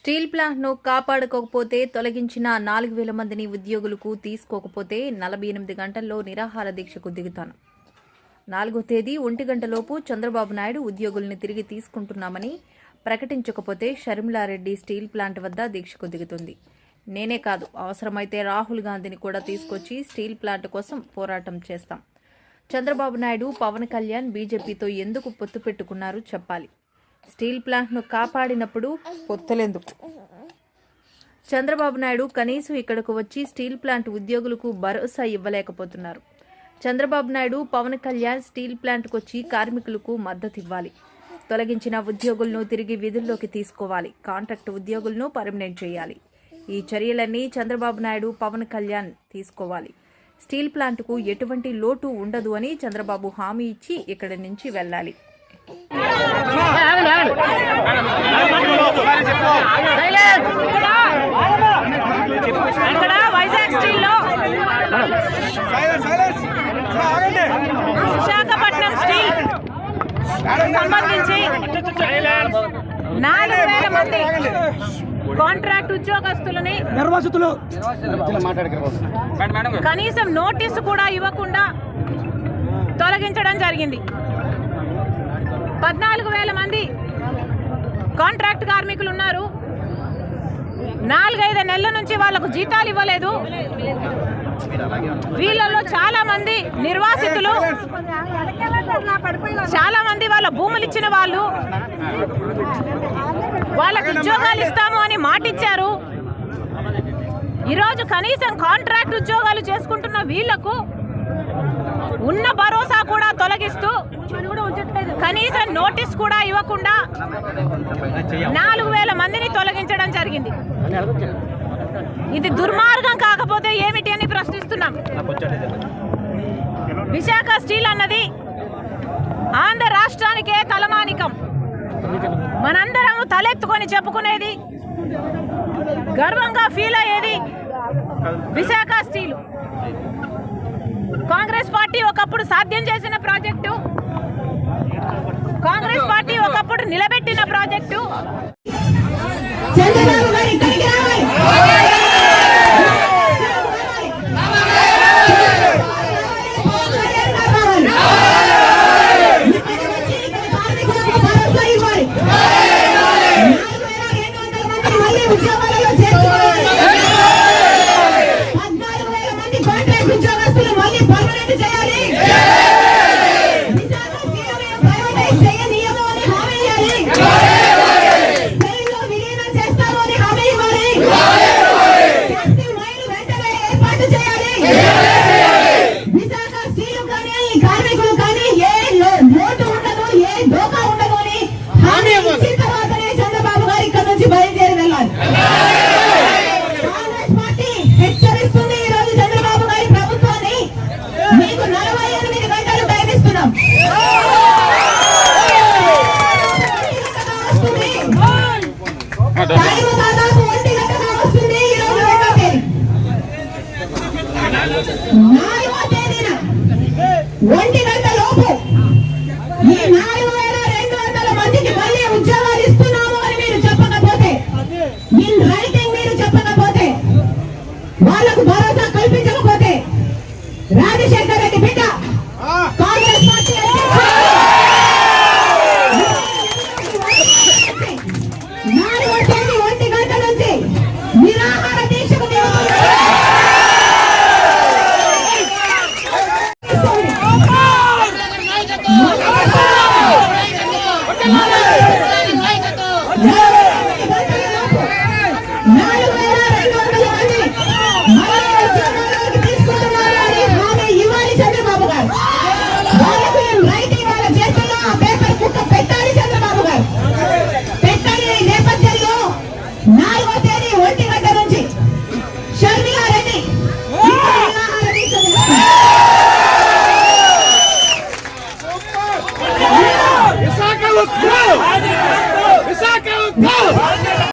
Steel ప్లాంట్ను కాపాడుకోకపోతే తొలగించిన నాలుగు వేల మందిని ఉద్యోగులకు తీసుకోకపోతే నలభై ఎనిమిది గంటల్లో నిరాహార దీక్షకు దిగుతాను. నాలుగో తేదీ ఒంటి గంటలోపు చంద్రబాబు నాయుడు ఉద్యోగుల్ని తిరిగి తీసుకుంటున్నామని ప్రకటించకపోతే షర్మిలారెడ్డి స్టీల్ ప్లాంట్ వద్ద దీక్షకు దిగుతుంది. నేనే కాదు అవసరమైతే రాహుల్ గాంధీని కూడా తీసుకొచ్చి స్టీల్ ప్లాంట్ కోసం పోరాటం చేస్తాం. చంద్రబాబు నాయుడు పవన్ కళ్యాణ్ బీజేపీతో ఎందుకు పొత్తు పెట్టుకున్నారు చెప్పాలి. స్టీల్ ప్లాంట్ను కాపాడినప్పుడు పొత్తులెందుకు చంద్రబాబు నాయుడు కనీసం ఇక్కడకు వచ్చి స్టీల్ ప్లాంట్ ఉద్యోగులకు భరోసా ఇవ్వలేకపోతున్నారు. చంద్రబాబు నాయుడు పవన్ కళ్యాణ్ స్టీల్ ప్లాంట్కు వచ్చి కార్మికులకు మద్దతు ఇవ్వాలి తొలగించిన ఉద్యోగులను తిరిగి విధుల్లోకి తీసుకోవాలి. కాంట్రాక్ట్ ఉద్యోగులను పర్మనెంట్ చేయాలి. ఈ చర్యలన్నీ చంద్రబాబు నాయుడు పవన్ కళ్యాణ్ తీసుకోవాలి. స్టీల్ ప్లాంట్కు ఎటువంటి లోటు ఉండదు అని చంద్రబాబు హామీ ఇచ్చి ఇక్కడి నుంచి వెళ్ళాలి. విశాఖపట్నం స్టీల్ సంబంధించి నాలుగు వేల మంది కాంట్రాక్ట్ ఉద్యోగస్తులని నిర్వాసితులు కనీసం నోటీసు కూడా ఇవ్వకుండా తొలగించడం జరిగింది. పద్నాలుగు వేల మంది కాంట్రాక్ట్ కార్మికులు ఉన్నారు నాలుగైదు నెలల నుంచి వాళ్ళకు జీతాలు ఇవ్వలేదు. వీళ్ళలో చాలా మంది నిర్వాసితులు చాలా మంది వాళ్ళ భూములు ఇచ్చిన వాళ్ళు వాళ్ళకు ఉద్యోగాలు ఇస్తాము అని మాటిచ్చారు. ఈరోజు కనీసం కాంట్రాక్ట్ ఉద్యోగాలు చేసుకుంటున్న వీళ్ళకు ఉన్న భరోసా కూడా తొలగిస్తూ కనీసం నోటీస్ కూడా ఇవ్వకుండా నాలుగు వేల మందిని తొలగించడం జరిగింది. ఇది దుర్మార్గం కాకపోతే ఏమిటి అని ప్రశ్నిస్తున్నాం. విశాఖ స్టీల్ అన్నది ఆంధ్ర రాష్ట్రానికే తలమానికం. మనందరం తలెత్తుకొని చెప్పుకునేది గర్వంగా ఫీల్ అయ్యేది విశాఖ స్టీలు. కాంగ్రెస్ పార్టీ ఒకప్పుడు సాధ్యం చేసిన ప్రాజెక్టు? కాంగ్రెస్ పార్టీ ఒకప్పుడు నిలబెట్టిన ప్రాజెక్టు? Thank you. నాలుగో తేదీన ఒంటి గంట లోపు ఈ నాలుగు వేల రెండు వందల మందికి మళ్ళీ ఉద్యోగాలు ఇస్తున్నాము అని మీరు చెప్పకపోతే ఇన్ రైటింగ్ మీరు చెప్పకపోతే వాళ్ళకు భరోసా కల్పించకపోతే రాజశేఖర్